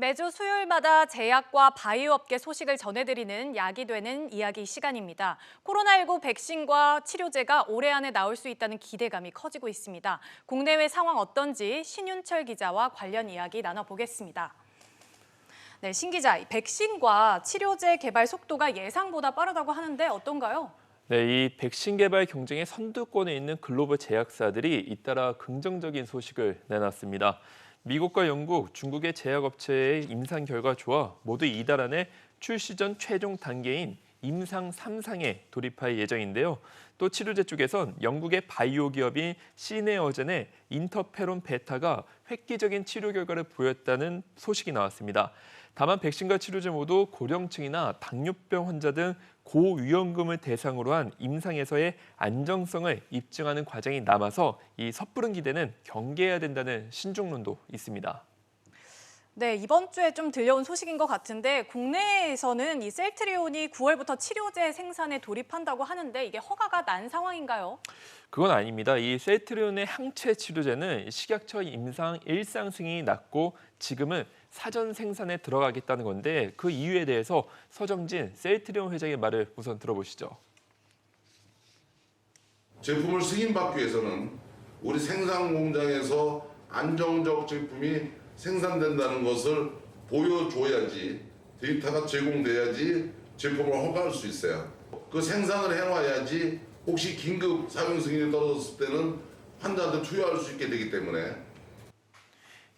매주 수요일마다 제약과 바이오업계 소식을 전해드리는 약이 되는 이야기 시간입니다. 코로나19 백신과 치료제가 올해 안에 나올 수 있다는 기대감이 커지고 있습니다. 국내외 상황 어떤지 신윤철 기자와 관련 이야기 나눠보겠습니다. 네, 신 기자, 이 백신과 치료제 개발 속도가 예상보다 빠르다고 하는데 어떤가요? 네, 이 백신 개발 경쟁의 선두권에 있는 글로벌 제약사들이 잇따라 긍정적인 소식을 내놨습니다. 미국과 영국, 중국의 제약업체의 임상 결과 좋아 모두 이달 안에 출시 전 최종 단계인 임상 3상에 돌입할 예정인데요. 또 치료제 쪽에선 영국의 바이오 기업인 시네어젠의 인터페론 베타가 획기적인 치료 결과를 보였다는 소식이 나왔습니다. 다만 백신과 치료제 모두 고령층이나 당뇨병 환자 등 고위험금을 대상으로 한 임상에서의 안정성을 입증하는 과정이 남아서 이 섣부른 기대는 경계해야 된다는 신중론도 있습니다. 네, 이번 주에 좀 들려온 소식인 것 같은데 국내에서는 이 셀트리온이 9월부터 치료제 생산에 돌입한다고 하는데 이게 허가가 난 상황인가요? 그건 아닙니다. 이 셀트리온의 항체 치료제는 식약처 임상 일상 승인이 났고 지금은 사전 생산에 들어가겠다는 건데 그 이유에 대해서 서정진 셀트리온 회장의 말을 우선 들어보시죠. 제품을 승인받기 위해서는 우리 생산 공장에서 안정적 제품이 생산된다는 것을 보여줘야지 데이터가 제공돼야지 제품을 허가할 수 있어요. 그 생산을 해놔야지 혹시 긴급 사용 승인이 떨어졌을 때는 환자한테 투여할 수 있게 되기 때문에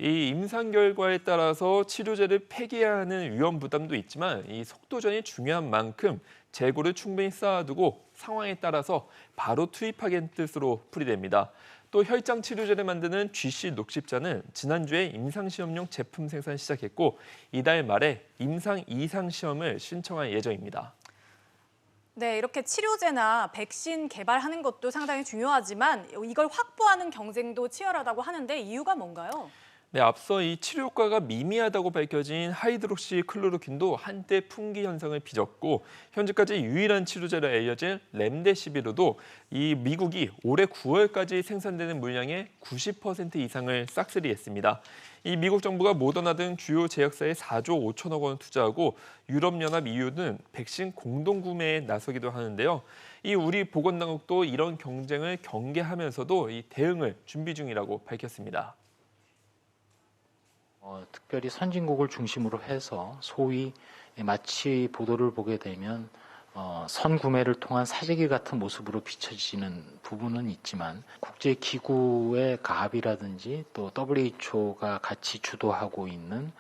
이 임상 결과에 따라서 치료제를 폐기하는 위험 부담도 있지만 이 속도전이 중요한 만큼 재고를 충분히 쌓아두고 상황에 따라서 바로 투입하겠다는 뜻으로 풀이됩니다. 또 혈장 치료제를 만드는 GC 녹십자는 지난주에 임상 시험용 제품 생산 시작했고 이달 말에 임상 이상 시험을 신청할 예정입니다. 네, 이렇게 치료제나 백신 개발하는 것도 상당히 중요하지만 이걸 확보하는 경쟁도 치열하다고 하는데 이유가 뭔가요? 네, 앞서 이 치료 효과가 미미하다고 밝혀진 하이드록시 클로로킨도 한때 풍기 현상을 빚었고 현재까지 유일한 치료제로 알려진 렘데시비르도 이 미국이 올해 9월까지 생산되는 물량의 90% 이상을 싹쓸이 했습니다. 이 미국 정부가 모더나 등 주요 제약사에 4조 5천억 원을 투자하고 유럽연합 EU는 백신 공동 구매에 나서기도 하는데요. 이 우리 보건당국도 이런 경쟁을 경계하면서도 이 대응을 준비 중이라고 밝혔습니다. 어, 특별히 선진국을 중심으로 해서 소위 마치 보도를 보게 되면 어, 선구매를 통한 사재기 같은 모습으로 비춰지는 부분은 있지만 국제 기구의 가압이라든지 또 WHO가 같이 주도하고 있는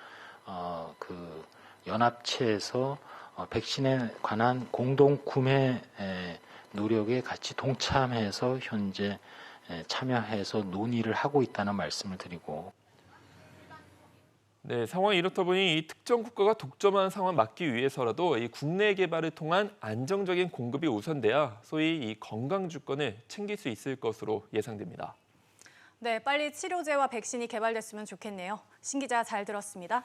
어, 그 연합체에서 어, 백신에 관한 공동 구매 에, 노력에 같이 동참해서 현재 에, 참여해서 논의를 하고 있다는 말씀을 드리고 네, 상황이 이렇다 보니 이 특정 국가가 독점하는 상황을 막기 위해서라도 이 국내 개발을 통한 안정적인 공급이 우선돼야 소위 이 건강 주권을 챙길 수 있을 것으로 예상됩니다. 네, 빨리 치료제와 백신이 개발됐으면 좋겠네요. 신 기자 잘 들었습니다.